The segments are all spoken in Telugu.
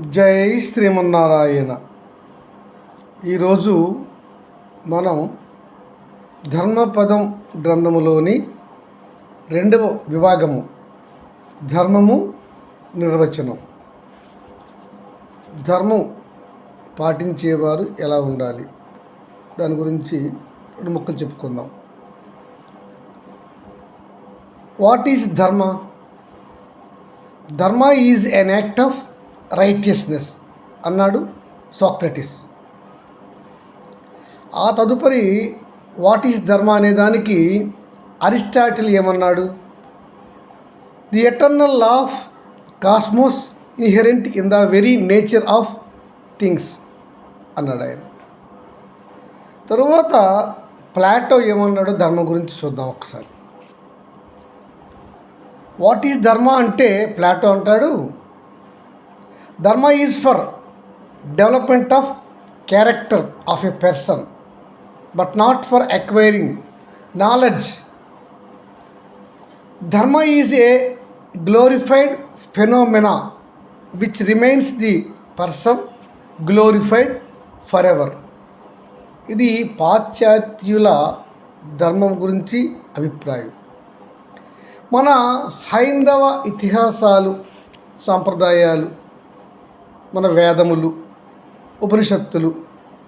జై శ్రీమన్నారాయణ. ఈరోజు మనం ధర్మపదం గ్రంథములోని రెండవ విభాగము ధర్మము నిర్వచనం. ధర్మం పాటించేవారు ఎలా ఉండాలి? దాని గురించి రెండు ముక్కలు చెప్పుకుందాం. What is dharma? Dharma is an act of righteousness అన్నాడు సాక్రటిస్. ఆ తదుపరి వాట్ ఈజ్ ధర్మ అనే దానికి అరిస్టాటిల్ ఏమన్నాడు? The eternal law of cosmos inherent in the very nature of things అన్నాడు ఆయన. తరువాత ప్లాటో ఏమన్నాడు ధర్మం గురించి చూద్దాం ఒకసారి. వాట్ ఈజ్ ధర్మ అంటే ప్లాటో అంటాడు dharma is for development of character of a person but not for acquiring knowledge dharma is a glorified phenomena which remains the person glorified for ever ఇది పాశ్చాత్యుల ధర్మం గురించి అభిప్రాయం. మన హైందవ ఇతిహాసాలు సాంప్రదాయాలు మన వేదములు ఉపనిషత్తులు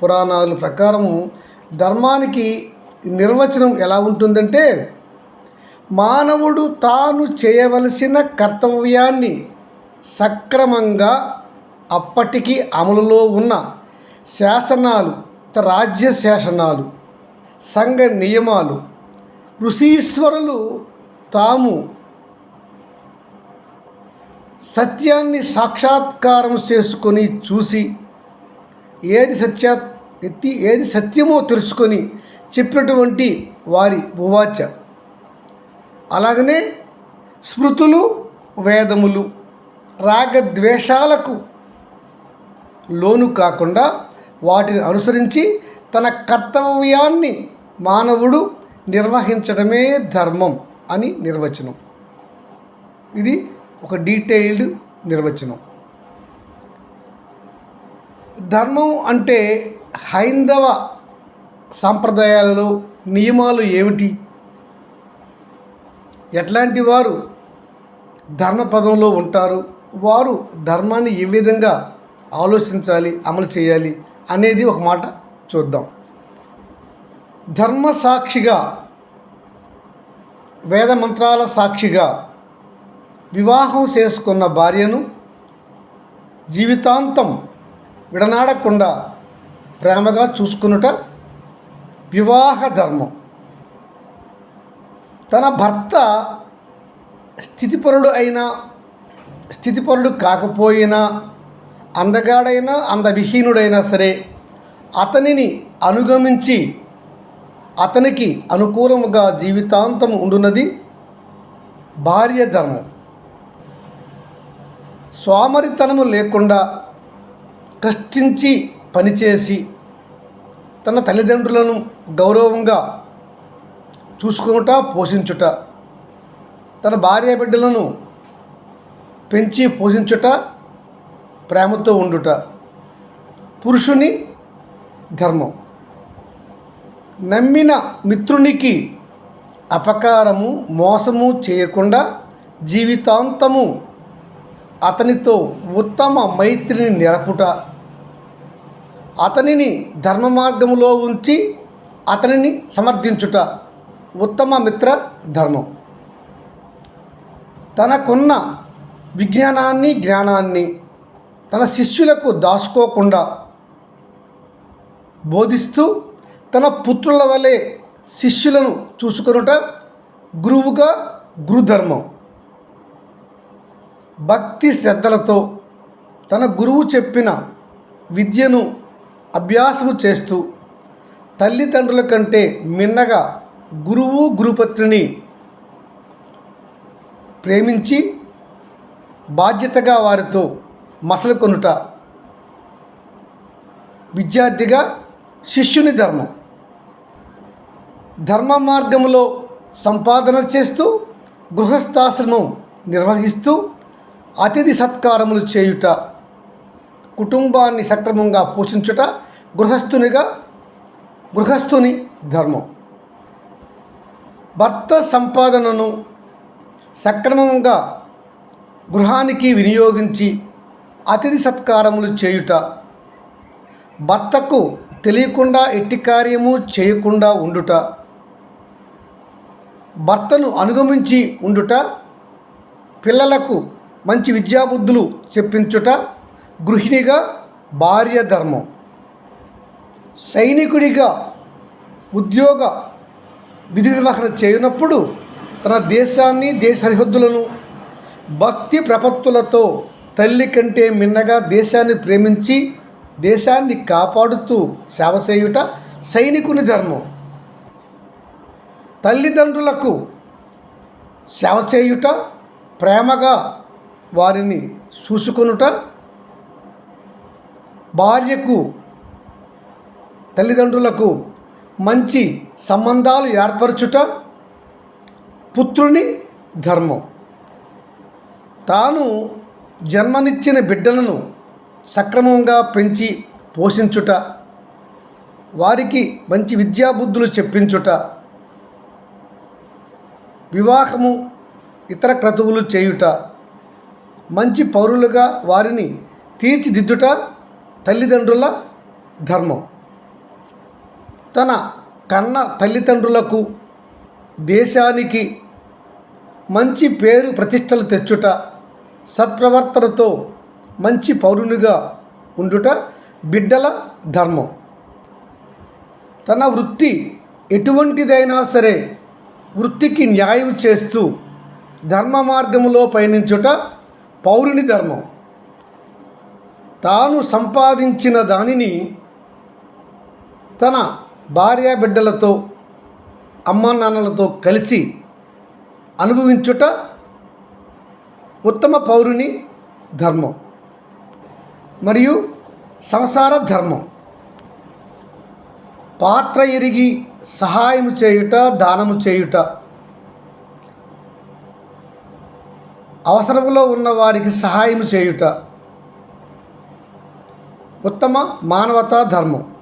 పురాణాల ప్రకారము ధర్మానికి నిర్వచనం ఎలా ఉంటుందంటే మానవుడు తాను చేయవలసిన కర్తవ్యాన్ని సక్రమంగా అప్పటికి అమలులో ఉన్న శాసనాలు రాజ్య శాసనాలు సంఘ నియమాలు ఋషీశ్వరులు తాము సత్యాన్ని సాక్షాత్కారం చేసుకొని చూసి ఏది సత్యా ఎత్తి ఏది సత్యమో తెలుసుకొని చెప్పినటువంటి వారి ఉవాచ అలాగనే స్మృతులు వేదములు రాగద్వేషాలకు లోను కాకుండా వాటిని అనుసరించి తన కర్తవ్యాన్ని మానవుడు నిర్వహించడమే ధర్మం అని నిర్వచనం. ఇది ఒక డీటెయిల్డ్ నిర్వచనం. ధర్మం అంటే హైందవ సాంప్రదాయాలలో నియమాలు ఏమిటి? ఎట్లాంటి వారు ధర్మపదంలో ఉంటారు? వారు ధర్మాన్ని ఏ విధంగా ఆలోచించాలి అమలు చేయాలి అనేది ఒక మాట చూద్దాం. ధర్మ సాక్షిగా వేద మంత్రాల సాక్షిగా వివాహం చేసుకున్న భార్యను జీవితాంతం విడనాడకుండా ప్రేమగా చూసుకునుట వివాహ ధర్మం. తన భర్త స్థితిపరుడు అయినా స్థితిపరుడు కాకపోయినా అందగాడైనా అందవిహీనుడైనా సరే అతనిని అనుగమించి అతనికి అనుకూలముగా జీవితాంతం ఉండున్నది భార్య ధర్మం. సోమరితనము లేకుండా కష్టించి పనిచేసి తన తల్లిదండ్రులను గౌరవంగా చూసుకునుట పోషించుట తన భార్య బిడ్డలను పెంచి పోషించుట ప్రేమతో ఉండుట. పురుషుని ధర్మం. నమ్మిన మిత్రునికి అపకారము మోసము చేయకుండా జీవితాంతము అతనితో ఉత్తమ మైత్రిని నిరపుట అతనిని ధర్మ మార్గములో ఉంచి అతనిని సమర్థించుట ఉత్తమ మిత్ర ధర్మం. తనకున్న విజ్ఞానాన్ని జ్ఞానాన్ని తన శిష్యులకు దాచుకోకుండా బోధిస్తూ తన పుత్రుల వలె శిష్యులను చూసుకొనుట గురువుగా గురుధర్మం. భక్తి శ్రద్ధలతో తన గురువు చెప్పిన విద్యను అభ్యాసము చేస్తూ తల్లిదండ్రుల కంటే మిన్నగా గురువు గురుపత్రిని ప్రేమించి బాధ్యతగా వారితో మసలు కొనుట విద్యార్థిగా శిష్యుని ధర్మం. ధర్మ మార్గములో సంపాదన చేస్తూ గృహస్థాశ్రమం నిర్వహిస్తూ అతిథి సత్కారములు చేయుట కుటుంబాన్ని సక్రమంగా పోషించుట గృహస్థునిగా గృహస్థుని ధర్మం. భర్త సంపాదనను సక్రమంగా గృహానికి వినియోగించి అతిథి సత్కారములు చేయుట భర్తకు తెలియకుండా ఎట్టి కార్యము చేయకుండా ఉండుట భర్తను అనుగమించి ఉండుట పిల్లలకు మంచి విద్యాబుద్ధులు చెప్పించుట గృహిణిగా భార్య ధర్మం. సైనికుడిగా ఉద్యోగ విధి నిర్వహణ చేయనప్పుడు తన దేశాన్ని దేశ సరిహద్దులను భక్తి ప్రపత్తులతో తల్లి కంటే మిన్నగా దేశాన్ని ప్రేమించి దేశాన్ని కాపాడుతూ సేవ చేయుట సైనికుని ధర్మం. తల్లిదండ్రులకు సేవ చేయుట ప్రేమగా వారిని చూసుకొనుట భార్యకు తల్లిదండ్రులకు మంచి సంబంధాలు ఏర్పరచుట పుత్రుని ధర్మం. తాను జన్మనిచ్చిన బిడ్డలను సక్రమంగా పెంచి పోషించుట వారికి మంచి విద్యాబుద్ధులు చెప్పించుట వివాహము ఇతర క్రతువులు చేయుట మంచి పౌరులుగా వారిని తీర్చిదిద్దుట తల్లిదండ్రుల ధర్మం. తన కన్న తల్లిదండ్రులకు దేశానికి మంచి పేరు ప్రతిష్టలు తెచ్చుట సత్ప్రవర్తనతో మంచి పౌరునిగా ఉండుట బిడ్డల ధర్మం. తన వృత్తి ఎటువంటిదైనా సరే వృత్తికి న్యాయం చేస్తూ ధర్మ మార్గంలో పయనించుట పౌరుని ధర్మం. తాను సంపాదించిన దానిని తన భార్య బిడ్డలతో అమ్మా నాన్నలతో కలిసి అనుభవించుట ఉత్తమ పౌరుని ధర్మం. మరియు సంసార ధర్మం. పాత్ర ఎరిగి సహాయము చేయుట దానము చేయుట అవసరంలో ఉన్న వారికి సహాయం చేయుట. ఉత్తమ మానవతా ధర్మం.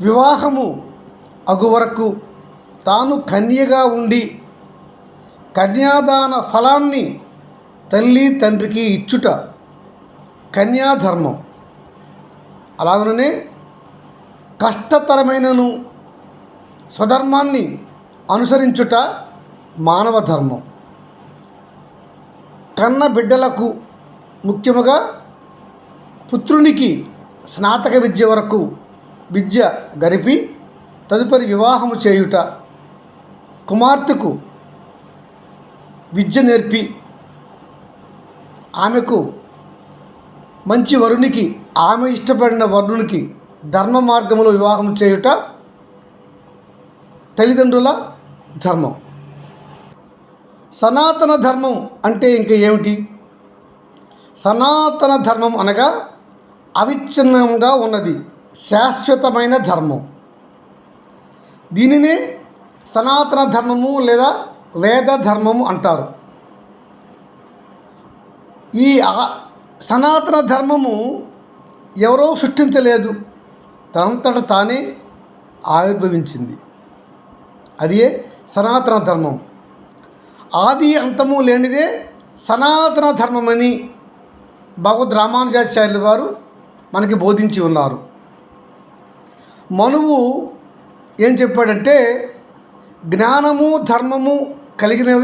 వివాహము అగు వరకు తాను కన్యగా ఉండి కన్యాదాన ఫలాన్ని తల్లి తండ్రికి ఇచ్చుట కన్యాధర్మం అలాగనే కష్టతరమైనను స్వధర్మాన్ని అనుసరించుట మానవ ధర్మం. కన్న బిడ్డలకు ముఖ్యముగా పుత్రునికి స్నాతక విద్య వరకు విద్య గరిపి తదుపరి వివాహము చేయుట కుమార్తెకు విద్య నేర్పి ఆమెకు మంచి వరునికి ఆమె ఇష్టపడిన వరుణునికి ధర్మ మార్గంలో వివాహం చేయుట తల్లిదండ్రుల ధర్మం. సనాతన ధర్మం అంటే ఇంక ఏమిటి? సనాతన ధర్మం అనగా అవిచ్ఛిన్నంగా ఉన్నది శాశ్వతమైన ధర్మం. దీనినే సనాతన ధర్మము లేదా వేద ధర్మము అంటారు. ఈ సనాతన ధర్మము ఎవరో సృష్టించలేదు తనంతట తానే ఆవిర్భవించింది. అదే సనాతన ధర్మం. ఆది అంతము లేనిదే సనాతన ధర్మమని భగవద్ రామానుజాచార్యులు వారు మనకి బోధించి ఉన్నారు. మనువు ఏం చెప్పాడంటే జ్ఞానము ధర్మము కలిగిన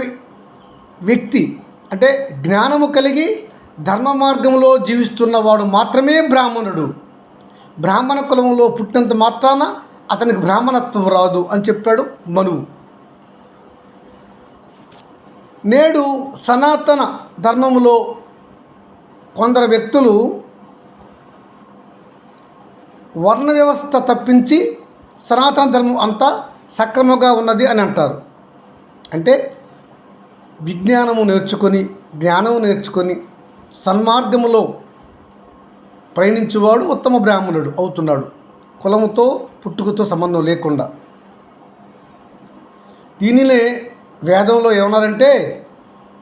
వ్యక్తి అంటే జ్ఞానము కలిగి ధర్మ మార్గంలో జీవిస్తున్నవాడు మాత్రమే బ్రాహ్మణుడు. బ్రాహ్మణ కులంలో పుట్టినంత మాత్రాన అతనికి బ్రాహ్మణత్వం రాదు అని చెప్పాడు మనువు. నేడు సనాతన ధర్మములో కొందరు వ్యక్తులు వర్ణ వ్యవస్థ తప్పించి సనాతన ధర్మం అంతా సక్రమంగా ఉన్నది అని అంటారు. అంటే విజ్ఞానము నేర్చుకొని జ్ఞానము నేర్చుకొని సన్మార్గములో ప్రయాణించేవాడు ఉత్తమ బ్రాహ్మణుడు అవుతున్నాడు. కులముతో పుట్టుకతో సంబంధం లేకుండా. దీనినే వేదంలో ఏమన్నారంటే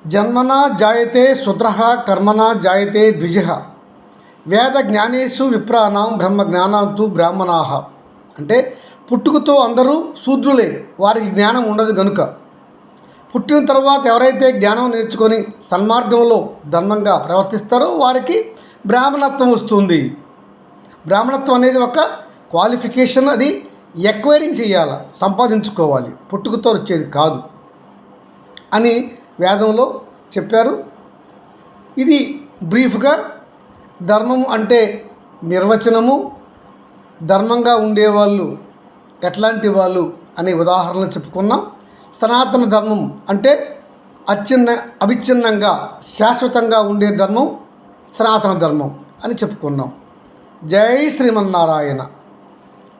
జన్మనా జాయతే శుద్రః కర్మనా జాయతే ద్విజ వేద జ్ఞానేషు విప్రాణం బ్రహ్మ జ్ఞానాంతు బ్రాహ్మణాహ అంటే పుట్టుకతో అందరూ శూద్రులే వారికి జ్ఞానం ఉండదు గనుక. పుట్టిన తర్వాత ఎవరైతే జ్ఞానం నేర్చుకొని సన్మార్గంలో ధర్మంగా ప్రవర్తిస్తారో వారికి బ్రాహ్మణత్వం వస్తుంది. బ్రాహ్మణత్వం అనేది ఒక క్వాలిఫికేషన్ అది ఎక్వైరింగ్ చేయాలి సంపాదించుకోవాలి. పుట్టుకతో వచ్చేది కాదు. అని వేదంలో చెప్పారు. ఇది బ్రీఫ్గా ధర్మం అంటే నిర్వచనము. ధర్మంగా ఉండేవాళ్ళు ఎట్లాంటి వాళ్ళు అనే ఉదాహరణలు చెప్పుకున్నాం. సనాతన ధర్మం అంటే అచ్ఛిన్న అవిచ్ఛిన్నంగా శాశ్వతంగా ఉండే ధర్మం సనాతన ధర్మం అని చెప్పుకున్నాం. జై శ్రీమన్నారాయణ.